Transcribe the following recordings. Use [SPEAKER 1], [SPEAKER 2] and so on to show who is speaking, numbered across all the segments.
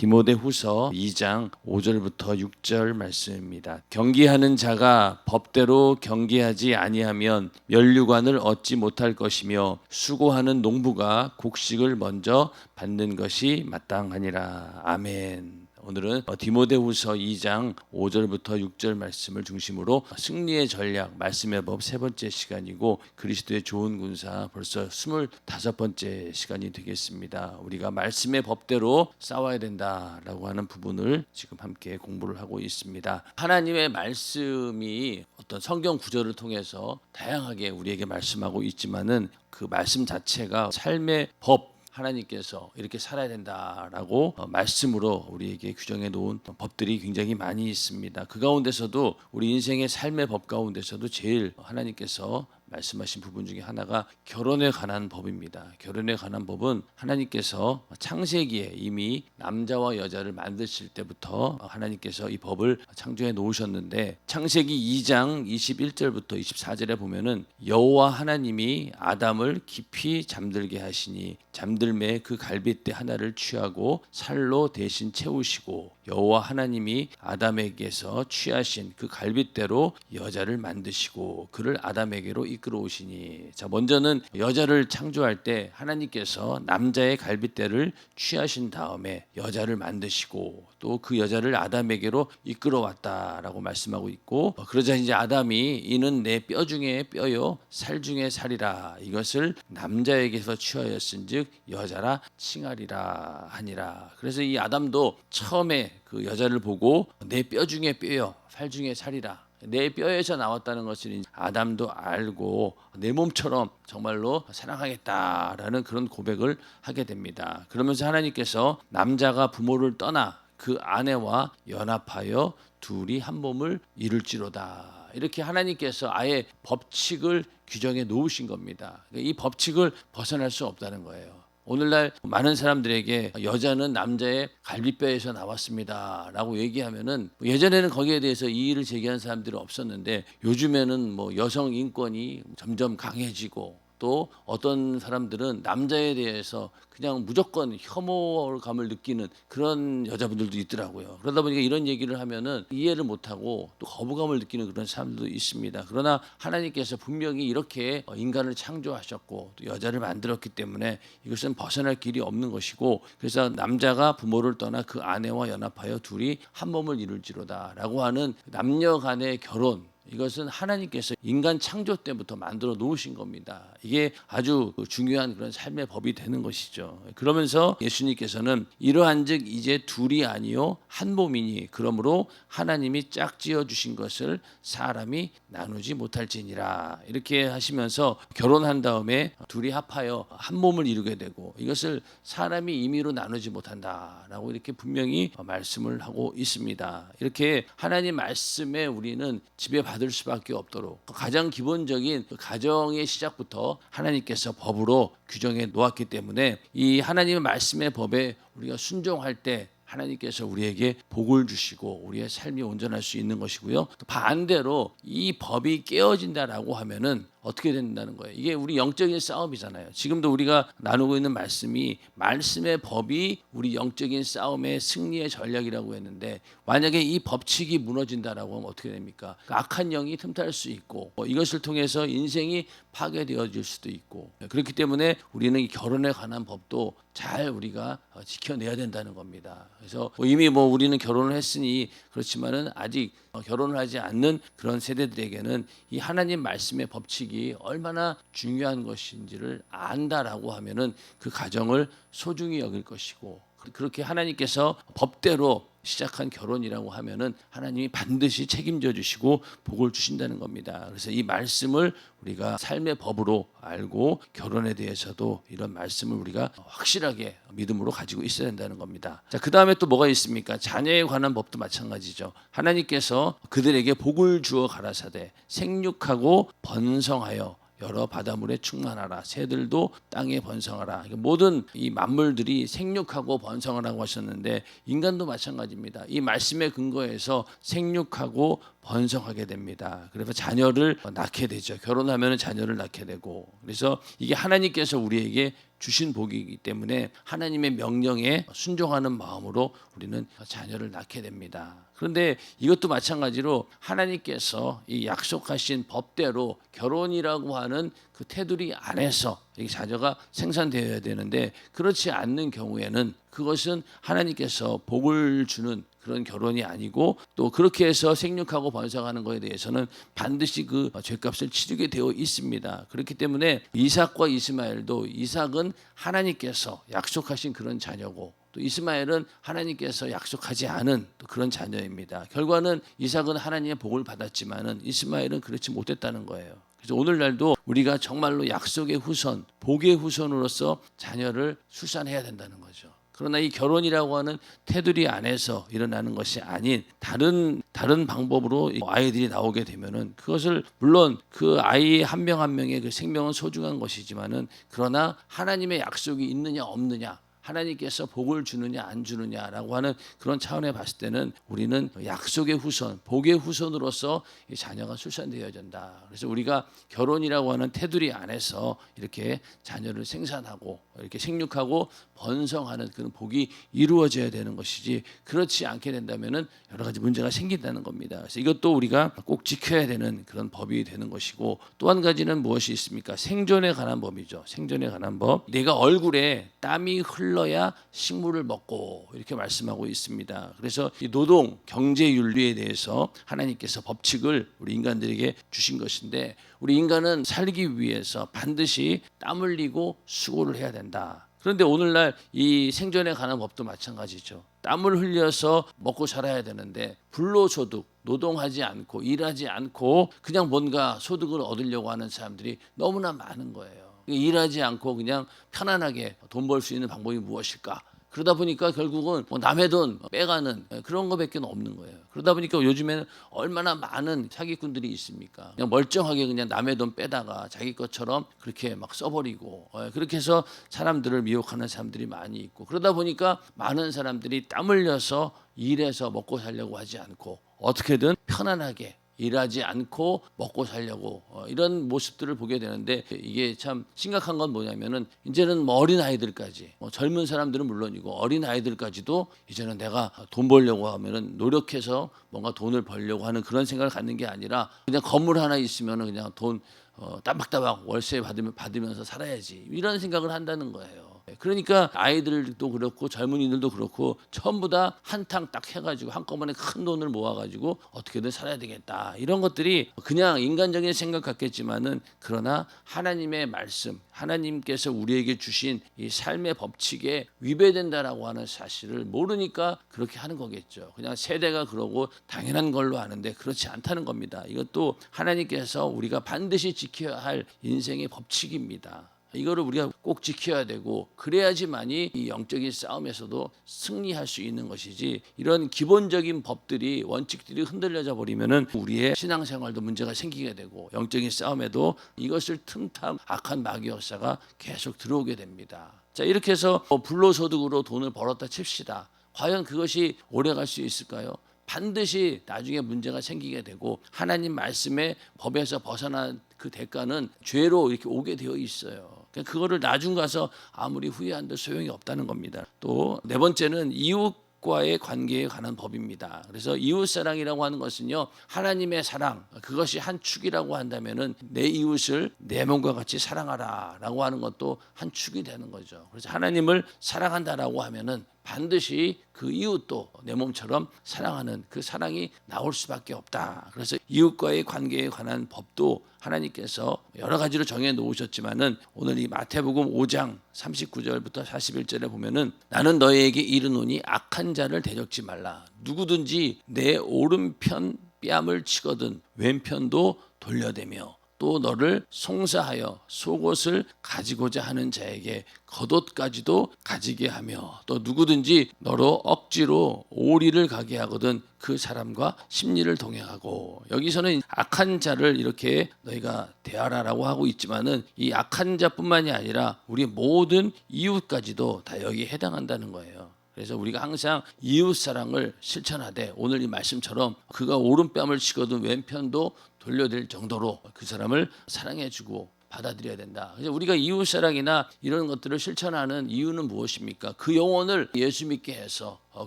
[SPEAKER 1] 디모데 후서 2장 5절부터 6절 말씀입니다. 경기하는 자가 법대로 경기하지 아니하면 면류관을 얻지 못할 것이며 수고하는 농부가 곡식을 먼저 받는 것이 마땅하니라. 아멘. 오늘은 어, 디모데후서 2장 5절부터 6절 말씀을 중심으로 승리의 전략 말씀의 법 세 번째 시간이고 그리스도의 좋은 군사 벌써 25번째 시간이 되겠습니다. 우리가 말씀의 법대로 싸워야 된다라고 하는 부분을 지금 함께 공부를 하고 있습니다. 하나님의 말씀이 어떤 성경 구절을 통해서 다양하게 우리에게 말씀하고 있지만은 그 말씀 자체가 삶의 법 하나님께서 이렇게 살아야 된다라고 어, 말씀으로 우리에게 규정해 놓은 법들이 굉장히 많이 있습니다. 그 가운데서도 우리 인생의 삶의 법 가운데서도 제일 하나님께서 말씀하신 부분 중에 하나가 결혼에 관한 법입니다. 결혼에 관한 법은 하나님께서 창세기에 이미 남자와 여자를 만드실 때부터 하나님께서 이 법을 창조해 놓으셨는데 창세기 2장 21절부터 24절에 보면은 여호와 하나님이 아담을 깊이 잠들게 하시니 잠들매 그 갈빗대 하나를 취하고 살로 대신 채우시고 여호와 하나님이 아담에게서 취하신 그 갈빗대로 여자를 만드시고 그를 아담에게로 이 끌어 오시니 자 먼저는 여자를 창조할 때 하나님께서 남자의 갈빗대를 취하신 다음에 여자를 만드시고 또 그 여자를 아담에게로 이끌어 왔다라고 말씀하고 있고 어, 그러자 이제 아담이 이는 내 뼈 중에 뼈요 살 중에 살이라. 이것을 남자에게서 취하였은즉 여자라 칭하리라 하니라. 그래서 이 아담도 처음에 그 여자를 보고 내 뼈 중에 뼈요 살 중에 살이라 내 뼈에서 나왔다는 것을 아담도 알고 내 몸처럼 정말로 사랑하겠다라는 그런 고백을 하게 됩니다. 그러면서 하나님께서 남자가 부모를 떠나 그 아내와 연합하여 둘이 한 몸을 이룰지로다. 이렇게 하나님께서 아예 법칙을 규정해 놓으신 겁니다. 이 법칙을 벗어날 수 없다는 거예요. 오늘날 많은 사람들에게 여자는 남자의 갈비뼈에서 나왔습니다라고 얘기하면은 예전에는 거기에 대해서 이의를 제기한 사람들이 없었는데 요즘에는 뭐 여성 인권이 점점 강해지고 또 어떤 사람들은 남자에 대해서 그냥 무조건 혐오감을 느끼는 그런 여자분들도 있더라고요. 그러다 보니까 이런 얘기를 하면은 이해를 못하고 또 거부감을 느끼는 그런 사람들도 있습니다. 그러나 하나님께서 분명히 이렇게 인간을 창조하셨고 또 여자를 만들었기 때문에 이것은 벗어날 길이 없는 것이고 그래서 남자가 부모를 떠나 그 아내와 연합하여 둘이 한 몸을 이룰지로다라고 하는 남녀 간의 결혼 이것은 하나님께서 인간 창조 때부터 만들어 놓으신 겁니다. 이게 아주 중요한 그런 삶의 법이 되는 것이죠. 그러면서 예수님께서는 이러한즉 이제 둘이 아니요 한 몸이니 그러므로 하나님이 짝지어 주신 것을 사람이 나누지 못할지니라 이렇게 하시면서 결혼한 다음에 둘이 합하여 한 몸을 이루게 되고 이것을 사람이 임의로 나누지 못한다라고 이렇게 분명히 말씀을 하고 있습니다. 이렇게 하나님 말씀에 우리는 집에 받을 수밖에 없도록 가장 기본적인 그 가정의 시작부터 하나님께서 법으로 규정해 놓았기 때문에 이 하나님의 말씀의 법에 우리가 순종할 때 하나님께서 우리에게 복을 주시고 우리의 삶이 온전할 수 있는 것이고요. 또 반대로 이 법이 깨어진다라고 하면은 어떻게 된다는 거예요. 이게 우리 영적인 싸움이잖아요. 지금도 우리가 나누고 있는 말씀이 말씀의 법이 우리 영적인 싸움의 승리의 전략이라고 했는데 만약에 이 법칙이 무너진다라고 하면 어떻게 됩니까? 그 악한 영이 틈탈 수 있고 뭐 이것을 통해서 인생이 파괴되어질 수도 있고 그렇기 때문에 우리는 이 결혼에 관한 법도 잘 우리가 어, 지켜내야 된다는 겁니다. 그래서 뭐 이미 뭐 우리는 결혼을 했으니 그렇지만은 아직 어, 결혼을 하지 않는 그런 세대들에게는 이 하나님 말씀의 법칙이 얼마나 중요한 것인지를 안다라고 하면은 그 가정을 소중히 여길 것이고 그렇게 하나님께서 법대로 시작한 결혼이라고 하면은 하나님이 반드시 책임져 주시고 복을 주신다는 겁니다. 그래서 이 말씀을 우리가 삶의 법으로 알고 결혼에 대해서도 이런 말씀을 우리가 확실하게 믿음으로 가지고 있어야 된다는 겁니다. 자, 그다음에 또 뭐가 있습니까? 자녀에 관한 법도 마찬가지죠. 하나님께서 그들에게 복을 주어 가라사대 생육하고 번성하여 여러 바닷물에 충만하라. 새들도 땅에 번성하라. 모든 이 만물들이 생육하고 번성하라고 하셨는데 인간도 마찬가지입니다. 이 말씀의 근거에서 생육하고 번성하게 됩니다. 그래서 자녀를 낳게 되죠. 결혼하면 자녀를 낳게 되고. 그래서 이게 하나님께서 우리에게 주신 복이기 때문에 하나님의 명령에 순종하는 마음으로 우리는 자녀를 낳게 됩니다. 그런데 이것도 마찬가지로 하나님께서 이 약속하신 법대로 결혼이라고 하는 그 테두리 안에서 이 자녀가 생산되어야 되는데 그렇지 않는 경우에는 그것은 하나님께서 복을 주는 그런 결혼이 아니고 또 그렇게 해서 생육하고 번성하는 것에 대해서는 반드시 그 죄값을 치르게 되어 있습니다. 그렇기 때문에 이삭과 이스마엘도 이삭은 하나님께서 약속하신 그런 자녀고 또 이스마엘은 하나님께서 약속하지 않은 또 그런 자녀입니다. 결과는 이삭은 하나님의 복을 받았지만은 이스마엘은 그렇지 못했다는 거예요. 그래서 오늘날도 우리가 정말로 약속의 후손, 복의 후손으로서 자녀를 출산해야 된다는 거죠. 그러나 이 결혼이라고 하는 테두리 안에서 일어나는 것이 아닌 다른 다른 방법으로 이 아이들이 나오게 되면은 그것을 물론 그 아이 한 명 한 명의 그 생명은 소중한 것이지만은 그러나 하나님의 약속이 있느냐 없느냐 하나님께서 복을 주느냐 안 주느냐라고 하는 그런 차원에 봤을 때는 우리는 약속의 후손, 복의 후손으로서 이 자녀가 출산되어야 된다. 그래서 우리가 결혼이라고 하는 테두리 안에서 이렇게 자녀를 생산하고 이렇게 생육하고 번성하는 그런 복이 이루어져야 되는 것이지 그렇지 않게 된다면은 여러 가지 문제가 생긴다는 겁니다. 그래서 이것도 우리가 꼭 지켜야 되는 그런 법이 되는 것이고 또 한 가지는 무엇이 있습니까? 생존에 관한 법이죠. 생존에 관한 법. 내가 얼굴에 땀이 흘러 야 식물을 먹고 이렇게 말씀하고 있습니다. 그래서 이 노동 경제 윤리에 대해서 하나님께서 법칙을 우리 인간들에게 주신 것인데 우리 인간은 살기 위해서 반드시 땀 흘리고 수고를 해야 된다. 그런데 오늘날 이 생존에 관한 법도 마찬가지죠. 땀을 흘려서 먹고 살아야 되는데 불로소득, 노동하지 않고 일하지 않고 그냥 뭔가 소득을 얻으려고 하는 사람들이 너무나 많은 거예요. 일하지 않고 그냥 편안하게 돈 벌 수 있는 방법이 무엇일까? 그러다 보니까 결국은 뭐 남의 돈 빼가는 그런 거밖에 없는 거예요. 그러다 보니까 요즘에는 얼마나 많은 사기꾼들이 있습니까? 그냥 멀쩡하게 그냥 남의 돈 빼다가 자기 것처럼 그렇게 막 써버리고 예, 그렇게 해서 사람들을 미혹하는 사람들이 많이 있고 그러다 보니까 많은 사람들이 땀 흘려서 일해서 먹고 살려고 하지 않고 어떻게든 편안하게 일하지 않고 먹고 살려고 어, 이런 모습들을 보게 되는데 이게 참 심각한 건 뭐냐면은 이제는 뭐 어린 아이들까지 뭐 젊은 사람들은 물론이고 어린 아이들까지도 이제는 내가 돈 벌려고 하면은 노력해서 뭔가 돈을 벌려고 하는 그런 생각을 갖는 게 아니라 그냥 건물 하나 있으면은 그냥 돈 어, 따박따박 월세 받으면 받으면서 살아야지 이런 생각을 한다는 거예요. 그러니까 아이들도 그렇고 젊은이들도 그렇고 전부 다 한탕 딱 해가지고 한꺼번에 큰 돈을 모아가지고 어떻게든 살아야 되겠다 이런 것들이 그냥 인간적인 생각 같겠지만은 그러나 하나님의 말씀 하나님께서 우리에게 주신 이 삶의 법칙에 위배된다라고 하는 사실을 모르니까 그렇게 하는 거겠죠. 그냥 세대가 그러고 당연한 걸로 아는데 그렇지 않다는 겁니다. 이것도 하나님께서 우리가 반드시 지켜야 할 인생의 법칙입니다. 이거를 우리가 꼭 지켜야 되고 그래야지만이 이 영적인 싸움에서도 승리할 수 있는 것이지 이런 기본적인 법들이 원칙들이 흔들려져 버리면은 우리의 신앙생활도 문제가 생기게 되고 영적인 싸움에도 이것을 틈타 악한 마귀 역사가 계속 들어오게 됩니다. 자 이렇게 해서 뭐 불로소득으로 돈을 벌었다 칩시다. 과연 그것이 오래 갈 수 있을까요? 반드시 나중에 문제가 생기게 되고 하나님 말씀의 법에서 벗어난 그 대가는 죄로 이렇게 오게 되어 있어요. 그러니까 그거를 나중 가서 아무리 후회한들 소용이 없다는 겁니다. 또 네 번째는 이웃 과의 관계에 관한 법입니다. 그래서 이웃 사랑이라고 하는 것은요 하나님의 사랑 그것이 한 축이라고 한다면은 내 이웃을 내 몸과 같이 사랑하라라고 하는 것도 한 축이 되는 거죠. 그래서 하나님을 사랑한다라고 하면은 반드시 그 이웃도 내 몸처럼 사랑하는 그 사랑이 나올 수밖에 없다. 그래서 이웃과의 관계에 관한 법도 하나님께서 여러 가지로 정해 놓으셨지만은 오늘 이 마태복음 5장 39절부터 41절에 보면은 나는 너희에게 이르노니 악한 자를 대적지 말라. 누구든지 내 오른편 뺨을 치거든 왼편도 돌려대며 또 너를 송사하여 속옷을 가지고자 하는 자에게 겉옷까지도 가지게 하며 또 누구든지 너로 억지로 오리를 가게 하거든 그 사람과 심리를 동행하고 여기서는 악한 자를 이렇게 너희가 대하라라고 하고 있지만은 이 악한 자뿐만이 아니라 우리 모든 이웃까지도 다 여기에 해당한다는 거예요. 그래서 우리가 항상 이웃 사랑을 실천하되 오늘 이 말씀처럼 그가 오른뺨을 치거든 왼편도 돌려댈 정도로 그 사람을 사랑해주고 받아들여야 된다. 그래서 우리가 이웃 사랑이나 이런 것들을 실천하는 이유는 무엇입니까? 그 영혼을 예수 믿게 해서 어,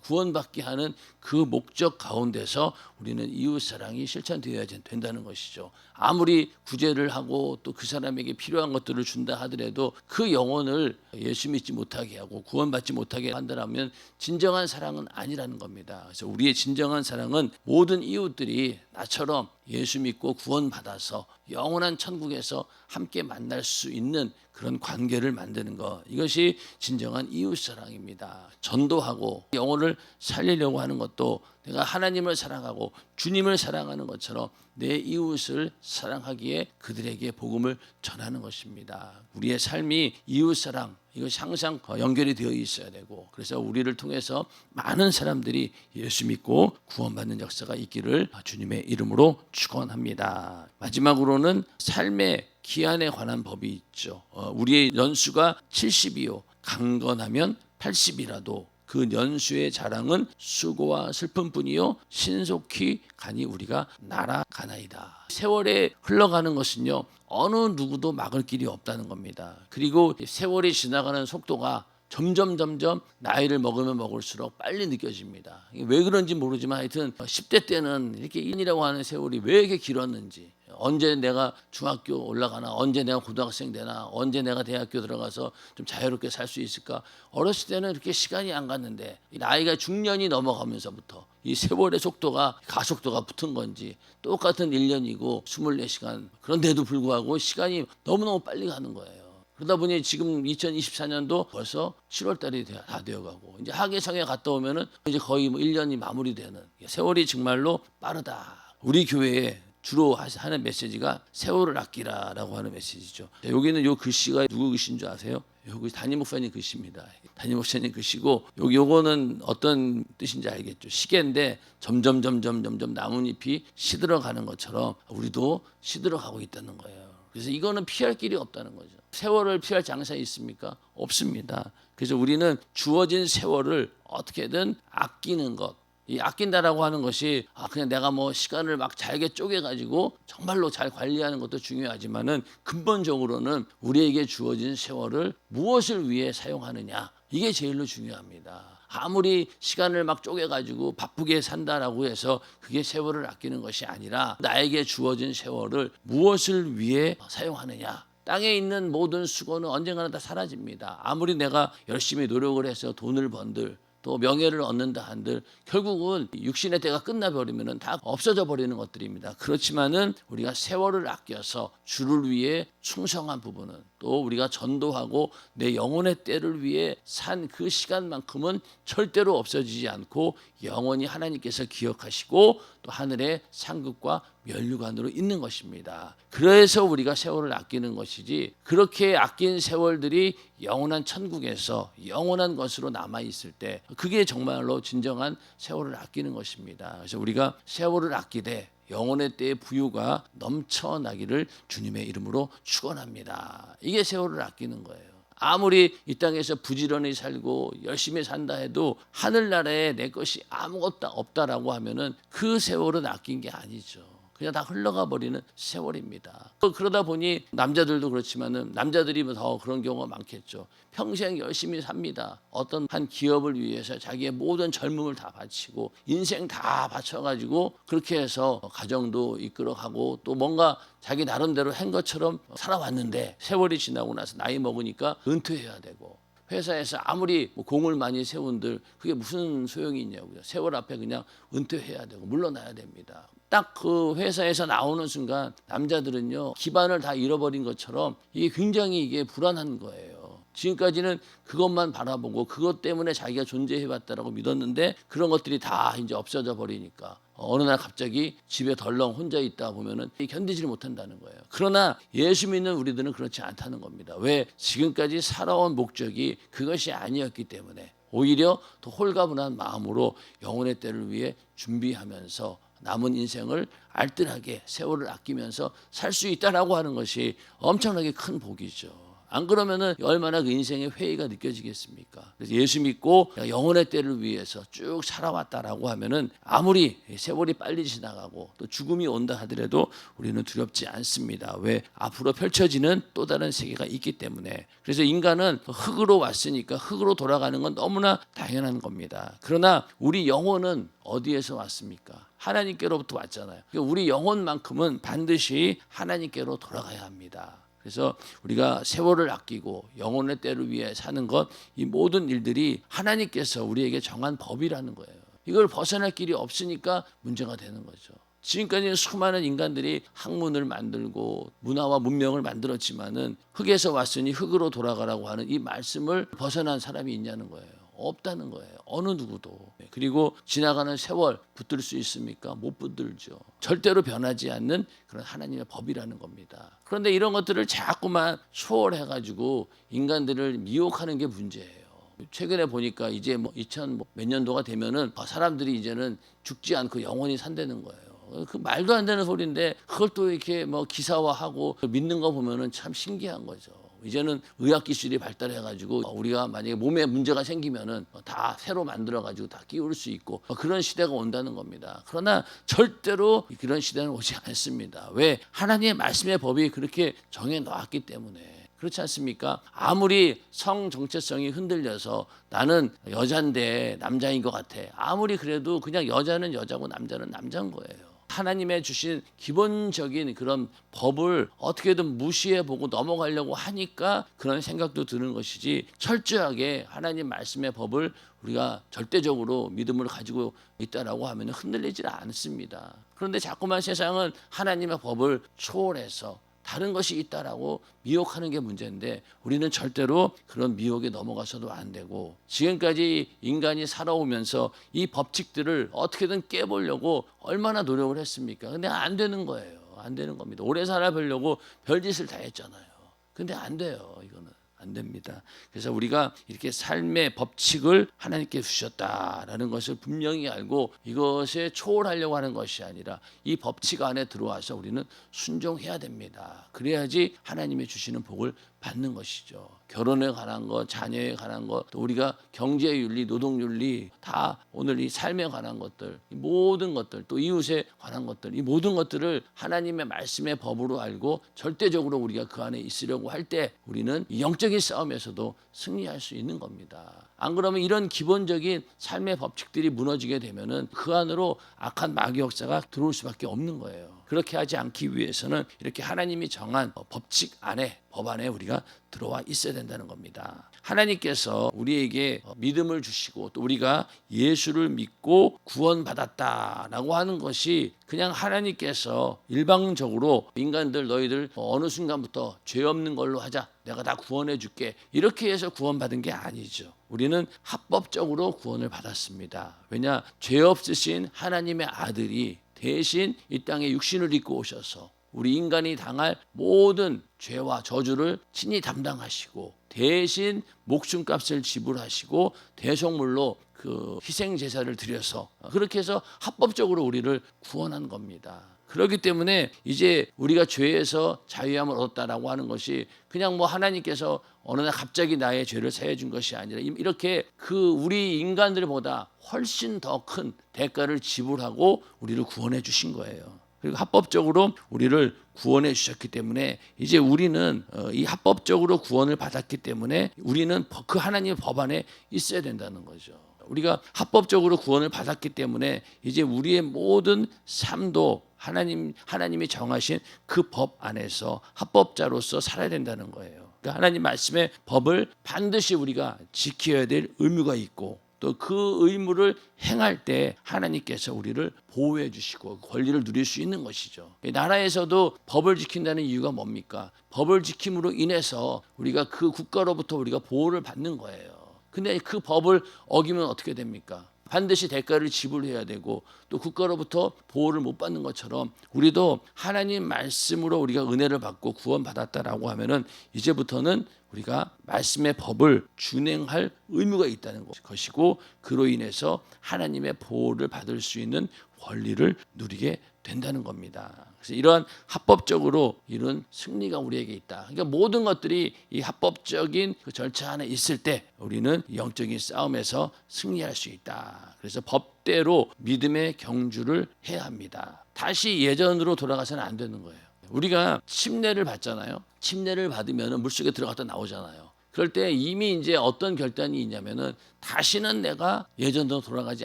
[SPEAKER 1] 구원받게 하는 그 목적 가운데서 우리는 이웃 사랑이 실천되어야 된다는 것이죠. 아무리 구제를 하고 또 그 사람에게 필요한 것들을 준다 하더라도 그 영혼을 예수 믿지 못하게 하고 구원받지 못하게 한다면 진정한 사랑은 아니라는 겁니다. 그래서 우리의 진정한 사랑은 모든 이웃들이 나처럼 예수 믿고 구원받아서 영원한 천국에서 함께 만날 수 있는 그런 관계를 만드는 것 이것이 진정한 이웃 사랑입니다. 전도하고 영혼을 살리려고 하는 것도 내가 하나님을 사랑하고 주님을 사랑하는 것처럼 내 이웃을 사랑하기에 그들에게 복음을 전하는 것입니다. 우리의 삶이 이웃 사랑 이것이 항상 연결이 되어 있어야 되고 그래서 우리를 통해서 많은 사람들이 예수 믿고 구원받는 역사가 있기를 주님의 이름으로 축원합니다. 마지막으로는 삶의 기한에 관한 법이 있죠. 어, 우리의 연수가 70이요. 강건하면 80이라도 그 연수의 자랑은 수고와 슬픔뿐이요 신속히 가니 우리가 날아가나이다. 세월에 흘러가는 것은요 어느 누구도 막을 길이 없다는 겁니다. 그리고 세월이 지나가는 속도가 점점 점점 나이를 먹으면 먹을수록 빨리 느껴집니다. 왜 그런지 모르지만 하여튼 10대 때는 이렇게 1이라고 하는 세월이 왜 이렇게 길었는지 언제 내가 중학교 올라가나 언제 내가 고등학생 되나 언제 내가 대학교 들어가서 좀 자유롭게 살 수 있을까 어렸을 때는 이렇게 시간이 안 갔는데 이 나이가 중년이 넘어가면서부터 이 세월의 속도가 가속도가 붙은 건지 똑같은 1년이고 24시간 그런데도 불구하고 시간이 너무너무 빨리 가는 거예요. 그러다 보니 지금 2024년도 벌써 7월 달이 다 되어가고 이제 하계상에 갔다 오면은 이제 거의 뭐 1년이 마무리되는 세월이 정말로 빠르다. 우리 교회에 주로 하는 메시지가 세월을 아끼라라고 하는 메시지죠. 자, 여기는 요 글씨가 누구 글씨인 줄 아세요? 여기 담임 목사님 글씨입니다. 담임 목사님 글씨고 여기 요거는 어떤 뜻인지 알겠죠. 시계인데 점점 점점 점점 나뭇잎이 시들어 가는 것처럼 우리도 시들어 가고 있다는 거예요. 그래서 이거는 피할 길이 없다는 거죠. 세월을 피할 장사 있습니까? 없습니다. 그래서 우리는 주어진 세월을 어떻게든 아끼는 것. 이 아낀다라고 하는 것이 아 그냥 내가 뭐 시간을 막 잘게 쪼개 가지고 정말로 잘 관리하는 것도 중요하지만은 근본적으로는 우리에게 주어진 세월을 무엇을 위해 사용하느냐 이게 제일로 중요합니다. 아무리 시간을 막 쪼개가지고 바쁘게 산다라고 해서 그게 세월을 아끼는 것이 아니라 나에게 주어진 세월을 무엇을 위해 사용하느냐. 땅에 있는 모든 수고는 언젠가는 다 사라집니다. 아무리 내가 열심히 노력을 해서 돈을 번들 또 명예를 얻는다 한들 결국은 육신의 때가 끝나버리면 다 없어져 버리는 것들입니다. 그렇지만은 우리가 세월을 아껴서 주를 위해 충성한 부분은 또 우리가 전도하고 내 영혼의 때를 위해 산 그 시간만큼은 절대로 없어지지 않고 영원히 하나님께서 기억하시고 또 하늘의 상급과 면류관으로 있는 것입니다. 그래서 우리가 세월을 아끼는 것이지 그렇게 아낀 세월들이 영원한 천국에서 영원한 것으로 남아 있을 때 그게 정말로 진정한 세월을 아끼는 것입니다. 그래서 우리가 세월을 아끼되 영혼의 때의 부유가 넘쳐나기를 주님의 이름으로 축원합니다. 이게 세월을 아끼는 거예요. 아무리 이 땅에서 부지런히 살고 열심히 산다 해도 하늘나라에 내 것이 아무것도 없다라고 하면은 그 세월은 아낀 게 아니죠. 그냥 다 흘러가 버리는 세월입니다. 그러다 보니 남자들도 그렇지만은 남자들이 더 그런 경우가 많겠죠. 평생 열심히 삽니다. 어떤 한 기업을 위해서 자기의 모든 젊음을 다 바치고 인생 다 바쳐가지고 그렇게 해서 가정도 이끌어가고 또 뭔가 자기 나름대로 한 것처럼 살아왔는데 세월이 지나고 나서 나이 먹으니까 은퇴해야 되고 회사에서 아무리 뭐 공을 많이 세운들 그게 무슨 소용이 있냐고요. 세월 앞에 그냥 은퇴해야 되고 물러나야 됩니다. 딱 그 회사에서 나오는 순간 남자들은요 기반을 다 잃어버린 것처럼 이게 굉장히 이게 불안한 거예요. 지금까지는 그것만 바라보고 그것 때문에 자기가 존재해왔다라고 믿었는데 그런 것들이 다 이제 없어져 버리니까 어느 날 갑자기 집에 덜렁 혼자 있다 보면은 견디지를 못한다는 거예요. 그러나 예수 믿는 우리들은 그렇지 않다는 겁니다. 왜 지금까지 살아온 목적이 그것이 아니었기 때문에 오히려 더 홀가분한 마음으로 영혼의 때를 위해 준비하면서 남은 인생을 알뜰하게 세월을 아끼면서 살 수 있다라고 하는 것이 엄청나게 큰 복이죠. 안 그러면은 얼마나 그 인생의 회의가 느껴지겠습니까? 그래서 예수 믿고 영혼의 때를 위해서 쭉 살아왔다라고 하면은 아무리 세월이 빨리 지나가고 또 죽음이 온다 하더라도 우리는 두렵지 않습니다. 왜 앞으로 펼쳐지는 또 다른 세계가 있기 때문에. 그래서 인간은 흙으로 왔으니까 흙으로 돌아가는 건 너무나 당연한 겁니다. 그러나 우리 영혼은 어디에서 왔습니까? 하나님께로부터 왔잖아요. 그러니까 우리 영혼만큼은 반드시 하나님께로 돌아가야 합니다. 그래서 우리가 세월을 아끼고 영혼의 때를 위해 사는 것 이 모든 일들이 하나님께서 우리에게 정한 법이라는 거예요. 이걸 벗어날 길이 없으니까 문제가 되는 거죠. 지금까지 수많은 인간들이 학문을 만들고 문화와 문명을 만들었지만은 흙에서 왔으니 흙으로 돌아가라고 하는 이 말씀을 벗어난 사람이 있냐는 거예요. 없다는 거예요. 어느 누구도. 그리고 지나가는 세월 붙들 수 있습니까? 못 붙들죠. 절대로 변하지 않는 그런 하나님의 법이라는 겁니다. 그런데 이런 것들을 자꾸만 초월해가지고 인간들을 미혹하는 게 문제예요. 최근에 보니까 이제 뭐 2000 몇 년도가 되면은 사람들이 이제는 죽지 않고 영원히 산다는 거예요. 그 말도 안 되는 소리인데 그걸 또 이렇게 뭐 기사화하고 믿는 거 보면은 참 신기한 거죠. 이제는 의학 기술이 발달해 가지고 우리가 만약에 몸에 문제가 생기면은 다 새로 만들어 가지고 다 끼울 수 있고 그런 시대가 온다는 겁니다. 그러나 절대로 그런 시대는 오지 않습니다. 왜 하나님의 말씀의 법이 그렇게 정해 놓았기 때문에 그렇지 않습니까? 아무리 성 정체성이 흔들려서 나는 여잔데 남자인 것 같아. 아무리 그래도 그냥 여자는 여자고 남자는 남자인 거예요. 하나님의 주신 기본적인 그런 법을 어떻게든 무시해 보고 넘어가려고 하니까 그런 생각도 드는 것이지 철저하게 하나님 말씀의 법을 우리가 절대적으로 믿음을 가지고 있다라고 하면 흔들리지 않습니다. 그런데 자꾸만 세상은 하나님의 법을 초월해서 다른 것이 있다라고 미혹하는 게 문제인데 우리는 절대로 그런 미혹에 넘어가서도 안 되고 지금까지 인간이 살아오면서 이 법칙들을 어떻게든 깨보려고 얼마나 노력을 했습니까? 근데 안 되는 거예요. 안 되는 겁니다. 오래 살아보려고 별짓을 다 했잖아요. 근데 안 돼요. 이거는. 안 됩니다. 그래서 우리가 이렇게 삶의 법칙을 하나님께 주셨다라는 것을 분명히 알고 이것에 초월하려고 하는 것이 아니라 이 법칙 안에 들어와서 우리는 순종해야 됩니다. 그래야지 하나님이 주시는 복을 받는 것이죠. 결혼에 관한 것, 자녀에 관한 것, 또 우리가 경제 윤리, 노동 윤리 다 오늘 이 삶에 관한 것들, 이 모든 것들, 또 이웃에 관한 것들, 이 모든 것들을 하나님의 말씀의 법으로 알고 절대적으로 우리가 그 안에 있으려고 할 때 우리는 영적인 싸움에서도 승리할 수 있는 겁니다. 안 그러면 이런 기본적인 삶의 법칙들이 무너지게 되면은 그 안으로 악한 마귀 역사가 들어올 수밖에 없는 거예요. 그렇게 하지 않기 위해서는 이렇게 하나님이 정한 법칙 안에 법 안에 우리가 들어와 있어야 된다는 겁니다. 하나님께서 우리에게 믿음을 주시고 또 우리가 예수를 믿고 구원받았다라고 하는 것이 그냥 하나님께서 일방적으로 인간들 너희들 어느 순간부터 죄 없는 걸로 하자. 내가 다 구원해 줄게. 이렇게 해서 구원받은 게 아니죠. 우리는 합법적으로 구원을 받았습니다. 왜냐? 죄 없으신 하나님의 아들이 대신 이 땅에 육신을 입고 오셔서 우리 인간이 당할 모든 죄와 저주를 친히 담당하시고 대신 목숨값을 지불하시고 대속물로 그 희생 제사를 드려서 그렇게 해서 합법적으로 우리를 구원한 겁니다. 그렇기 때문에 이제 우리가 죄에서 자유함을 얻었다라고 하는 것이 그냥 뭐 하나님께서 어느 날 갑자기 나의 죄를 사해 준 것이 아니라 이렇게 그 우리 인간들보다 훨씬 더 큰 대가를 지불하고 우리를 구원해 주신 거예요. 그리고 합법적으로 우리를 구원해 주셨기 때문에 이제 우리는 어, 이 합법적으로 구원을 받았기 때문에 우리는 그 하나님의 법 안에 있어야 된다는 거죠. 우리가 합법적으로 구원을 받았기 때문에 이제 우리의 모든 삶도 하나님 하나님이 정하신 그 법 안에서 합법자로서 살아야 된다는 거예요. 그러니까 하나님 말씀의 법을 반드시 우리가 지켜야 될 의무가 있고 또 그 의무를 행할 때 하나님께서 우리를 보호해 주시고 권리를 누릴 수 있는 것이죠. 나라에서도 법을 지킨다는 이유가 뭡니까? 법을 지킴으로 인해서 우리가 그 국가로부터 우리가 보호를 받는 거예요. 근데 그 법을 어기면 어떻게 됩니까? 반드시 대가를 지불해야 되고 또 국가로부터 보호를 못 받는 것처럼 우리도 하나님 말씀으로 우리가 은혜를 받고 구원받았다라고 하면은 이제부터는 우리가 말씀의 법을 준행할 의무가 있다는 것이고 그로 인해서 하나님의 보호를 받을 수 있는 권리를 누리게 된다는 겁니다. 그래서 이러한 합법적으로 이룬 승리가 우리에게 있다. 그러니까 모든 것들이 이 합법적인 그 절차 안에 있을 때 우리는 영적인 싸움에서 승리할 수 있다. 그래서 법대로 믿음의 경주를 해야 합니다. 다시 예전으로 돌아가서는 안 되는 거예요. 우리가 침례를 받잖아요. 침례를 받으면 물속에 들어갔다 나오잖아요. 그럴 때 이미 이제 어떤 결단이 있냐면은 다시는 내가 예전으로 돌아가지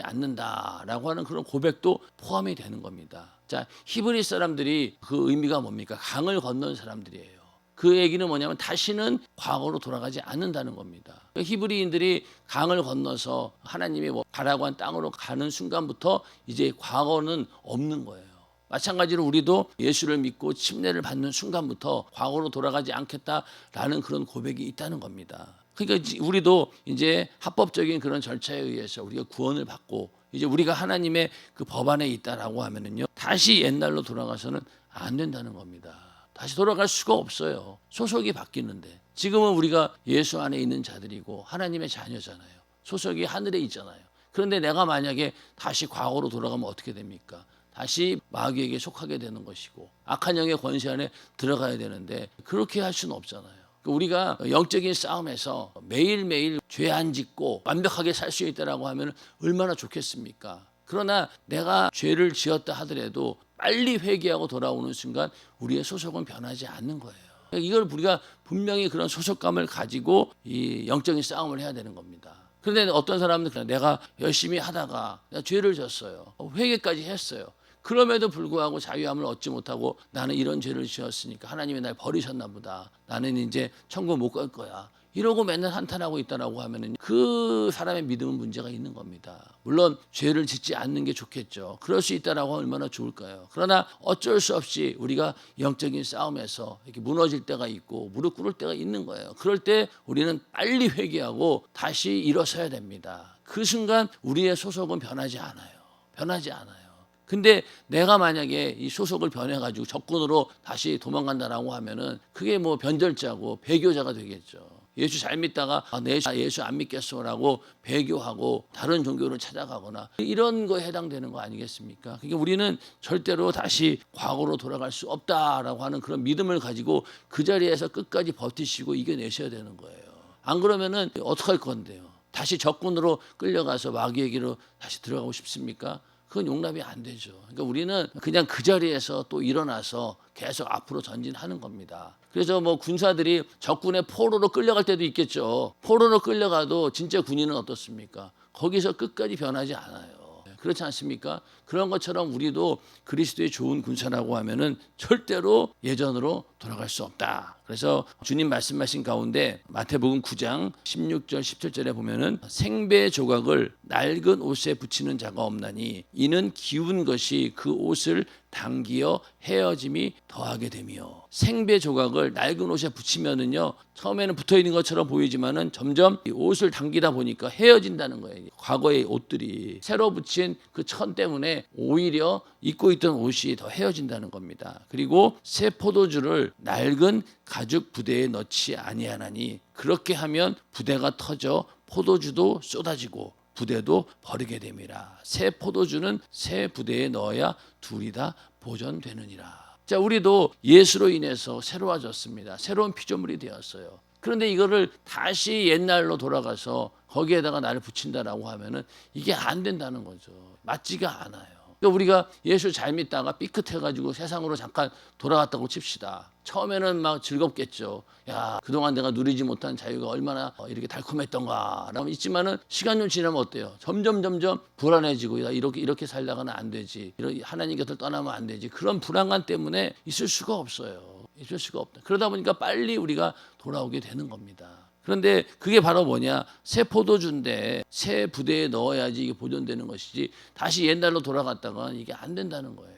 [SPEAKER 1] 않는다라고 하는 그런 고백도 포함이 되는 겁니다. 자, 히브리 사람들이 그 의미가 뭡니까? 강을 건넌 사람들이에요. 그 얘기는 뭐냐면 다시는 과거로 돌아가지 않는다는 겁니다. 히브리인들이 강을 건너서 하나님이 뭐 가라고 한 땅으로 가는 순간부터 이제 과거는 없는 거예요. 마찬가지로 우리도 예수를 믿고 침례를 받는 순간부터 과거로 돌아가지 않겠다라는 그런 고백이 있다는 겁니다. 그러니까 우리도 이제 합법적인 그런 절차에 의해서 우리가 구원을 받고 이제 우리가 하나님의 그 법안에 있다라고 하면은요 다시 옛날로 돌아가서는 안 된다는 겁니다. 다시 돌아갈 수가 없어요. 소속이 바뀌는데 지금은 우리가 예수 안에 있는 자들이고 하나님의 자녀잖아요. 소속이 하늘에 있잖아요. 그런데 내가 만약에 다시 과거로 돌아가면 어떻게 됩니까? 다시 마귀에게 속하게 되는 것이고 악한 영의 권세 안에 들어가야 되는데 그렇게 할 수는 없잖아요. 우리가 영적인 싸움에서 매일매일 죄 안 짓고 완벽하게 살 수 있다라고 하면 얼마나 좋겠습니까? 그러나 내가 죄를 지었다 하더라도 빨리 회개하고 돌아오는 순간 우리의 소속은 변하지 않는 거예요. 이걸 우리가 분명히 그런 소속감을 가지고 이 영적인 싸움을 해야 되는 겁니다. 그런데 어떤 사람은 그냥 내가 열심히 하다가 내가 죄를 졌어요. 회개까지 했어요. 그럼에도 불구하고 자유함을 얻지 못하고 나는 이런 죄를 지었으니까 하나님이 날 버리셨나 보다. 나는 이제 천국 못 갈 거야. 이러고 맨날 한탄하고 있다라고 하면은 그 사람의 믿음은 문제가 있는 겁니다. 물론 죄를 짓지 않는 게 좋겠죠. 그럴 수 있다라고 얼마나 좋을까요? 그러나 어쩔 수 없이 우리가 영적인 싸움에서 이렇게 무너질 때가 있고 무릎 꿇을 때가 있는 거예요. 그럴 때 우리는 빨리 회개하고 다시 일어서야 됩니다. 그 순간 우리의 소속은 변하지 않아요. 변하지 않아요. 근데 내가 만약에 이 소속을 변해가지고 적군으로 다시 도망간다라고 하면은 그게 뭐 변절자고 배교자가 되겠죠. 예수 잘 믿다가 아, 내 예수 안 믿겠어라고 배교하고 다른 종교를 찾아가거나 이런 거에 해당되는 거 아니겠습니까? 그러니까 우리는 절대로 다시 과거로 돌아갈 수 없다라고 하는 그런 믿음을 가지고 그 자리에서 끝까지 버티시고 이겨내셔야 되는 거예요. 안 그러면은 어떡할 건데요? 다시 적군으로 끌려가서 마귀에게로 다시 들어가고 싶습니까? 그건 용납이 안 되죠. 그러니까 우리는 그냥 그 자리에서 또 일어나서 계속 앞으로 전진하는 겁니다. 그래서 뭐 군사들이 적군의 포로로 끌려갈 때도 있겠죠. 포로로 끌려가도 진짜 군인은 어떻습니까? 거기서 끝까지 변하지 않아요. 그렇지 않습니까? 그런 것처럼 우리도 그리스도의 좋은 군사라고 하면은 절대로 예전으로 돌아갈 수 없다. 그래서 주님 말씀하신 가운데 마태복음 9장 16절 17절에 보면은 생배 조각을 낡은 옷에 붙이는 자가 없나니 이는 기운 것이 그 옷을 당기어 헤어짐이 더하게 되며 생배 조각을 낡은 옷에 붙이면은요 처음에는 붙어 있는 것처럼 보이지만은 점점 옷을 당기다 보니까 헤어진다는 거예요. 과거의 옷들이 새로 붙인 그 천 때문에 오히려 입고 있던 옷이 더 헤어진다는 겁니다. 그리고 새 포도주를 낡은 가죽 부대에 넣지 아니하나니 그렇게 하면 부대가 터져 포도주도 쏟아지고 부대도 버리게 됨이라. 새 포도주는 새 부대에 넣어야 둘이 다 보존되느니라. 자, 우리도 예수로 인해서 새로워졌습니다. 새로운 피조물이 되었어요. 그런데 이거를 다시 옛날로 돌아가서 거기에다가 나를 붙인다라고 하면은 이게 안 된다는 거죠. 맞지가 않아요. 그러니까 우리가 예수 잘 믿다가 삐끗해가지고 세상으로 잠깐 돌아갔다고 칩시다. 처음에는 막 즐겁겠죠. 야, 그동안 내가 누리지 못한 자유가 얼마나 이렇게 달콤했던가. 라고 있지만은 시간 좀 지나면 어때요? 점점 점점 불안해지고 야, 이렇게 이렇게 살다가는 안 되지. 이런 하나님 곁을 떠나면 안 되지. 그런 불안감 때문에 있을 수가 없어요. 있을 수가 없다. 그러다 보니까 빨리 우리가 돌아오게 되는 겁니다. 그런데 그게 바로 뭐냐? 새 포도주인데 새 부대에 넣어야지 이게 보존되는 것이지 다시 옛날로 돌아갔다가 이게 안 된다는 거예요.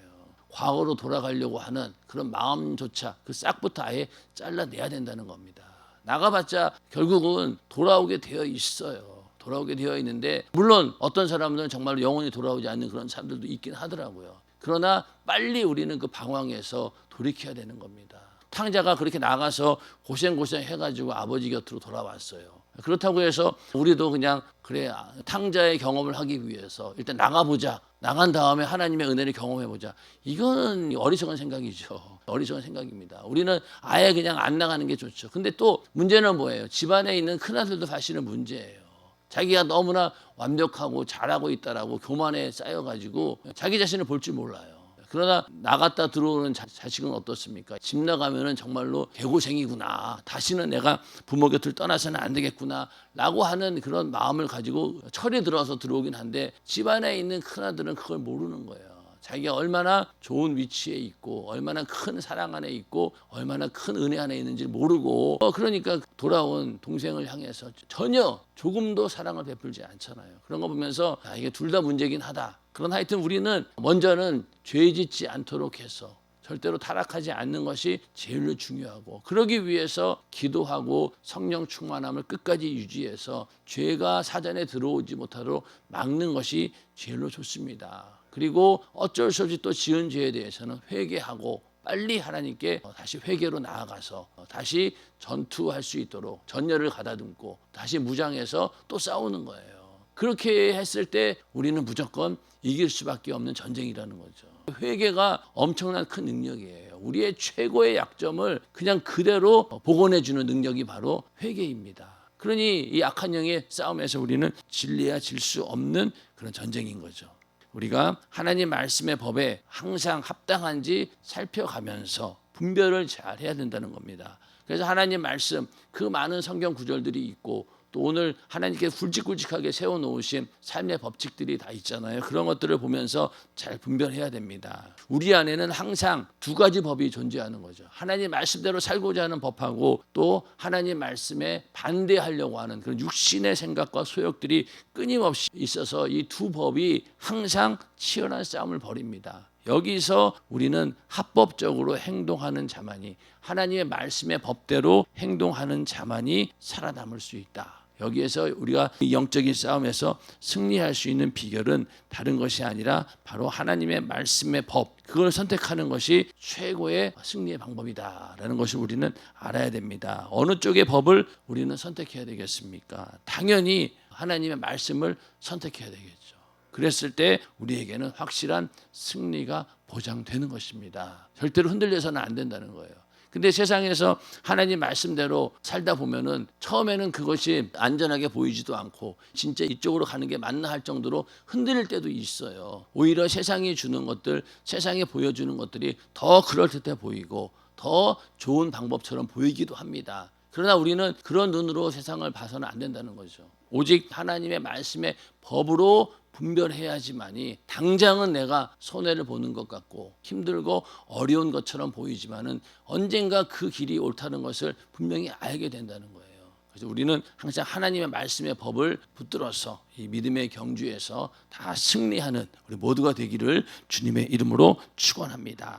[SPEAKER 1] 과거로 돌아가려고 하는 그런 마음조차 그 싹부터 아예 잘라내야 된다는 겁니다. 나가봤자 결국은 돌아오게 되어 있어요. 돌아오게 되어 있는데 물론 어떤 사람들은 정말 영원히 돌아오지 않는 그런 사람들도 있긴 하더라고요. 그러나 빨리 우리는 그 방황에서 돌이켜야 되는 겁니다. 탕자가 그렇게 나가서 고생 고생 해가지고 아버지 곁으로 돌아왔어요. 그렇다고 해서 우리도 그냥 그래 아, 탕자의 경험을 하기 위해서 일단 나가보자. 나간 다음에 하나님의 은혜를 경험해보자. 이거는 어리석은 생각이죠. 어리석은 생각입니다. 우리는 아예 그냥 안 나가는 게 좋죠. 근데 또 문제는 뭐예요? 집안에 있는 큰아들도 사실은 문제예요. 자기가 너무나 완벽하고 잘하고 있다라고 교만에 쌓여가지고 자기 자신을 볼 줄 몰라요. 그러나 나갔다 들어오는 자, 자식은 어떻습니까? 집 나가면은 정말로 개고생이구나. 다시는 내가 부모 곁을 떠나서는 안 되겠구나. 라고 하는 그런 마음을 가지고 철이 들어서 들어오긴 한데 집안에 있는 큰아들은 그걸 모르는 거예요. 자기가 얼마나 좋은 위치에 있고 얼마나 큰 사랑 안에 있고 얼마나 큰 은혜 안에 있는지 모르고 어, 그러니까 돌아온 동생을 향해서 전혀 조금도 사랑을 베풀지 않잖아요. 그런 거 보면서 아, 이게 둘 다 문제긴 하다. 그런 하여튼 우리는 먼저는 죄 짓지 않도록 해서 절대로 타락하지 않는 것이 제일로 중요하고 그러기 위해서 기도하고 성령 충만함을 끝까지 유지해서 죄가 사전에 들어오지 못하도록 막는 것이 제일로 좋습니다. 그리고 어쩔 수 없이 또 지은 죄에 대해서는 회개하고 빨리 하나님께 다시 회개로 나아가서 다시 전투할 수 있도록 전열을 가다듬고 다시 무장해서 또 싸우는 거예요. 그렇게 했을 때 우리는 무조건 이길 수밖에 없는 전쟁이라는 거죠. 회개가 엄청난 큰 능력이에요. 우리의 최고의 약점을 그냥 그대로 복원해 주는 능력이 바로 회개입니다. 그러니 이 악한 영의 싸움에서 우리는 진리야 질 수 없는 그런 전쟁인 거죠. 우리가 하나님 말씀의 법에 항상 합당한지 살펴가면서 분별을 잘 해야 된다는 겁니다. 그래서 하나님 말씀 그 많은 성경 구절들이 있고 또 오늘 하나님께 굵직굵직하게 세워놓으신 삶의 법칙들이 다 있잖아요. 그런 것들을 보면서 잘 분별해야 됩니다. 우리 안에는 항상 두 가지 법이 존재하는 거죠. 하나님 말씀대로 살고자 하는 법하고 또 하나님 말씀에 반대하려고 하는 그런 육신의 생각과 소욕들이 끊임없이 있어서 이 두 법이 항상 치열한 싸움을 벌입니다. 여기서 우리는 합법적으로 행동하는 자만이 하나님의 말씀의 법대로 행동하는 자만이 살아남을 수 있다. 여기에서 우리가 이 영적인 싸움에서 승리할 수 있는 비결은 다른 것이 아니라 바로 하나님의 말씀의 법 그걸 선택하는 것이 최고의 승리의 방법이다라는 것을 우리는 알아야 됩니다. 어느 쪽의 법을 우리는 선택해야 되겠습니까? 당연히 하나님의 말씀을 선택해야 되겠죠. 그랬을 때 우리에게는 확실한 승리가 보장되는 것입니다. 절대로 흔들려서는 안 된다는 거예요. 근데 세상에서 하나님 말씀대로 살다 보면은 처음에는 그것이 안전하게 보이지도 않고 진짜 이쪽으로 가는 게 맞나 할 정도로 흔들릴 때도 있어요. 오히려 세상이 주는 것들, 세상이 보여주는 것들이 더 그럴듯해 보이고 더 좋은 방법처럼 보이기도 합니다. 그러나 우리는 그런 눈으로 세상을 봐서는 안 된다는 거죠. 오직 하나님의 말씀의 법으로 분별해야지만이 당장은 내가 손해를 보는 것 같고 힘들고 어려운 것처럼 보이지만은 언젠가 그 길이 옳다는 것을 분명히 알게 된다는 거예요. 그래서 우리는 항상 하나님의 말씀의 법을 붙들어서 이 믿음의 경주에서 다 승리하는 우리 모두가 되기를 주님의 이름으로 축원합니다.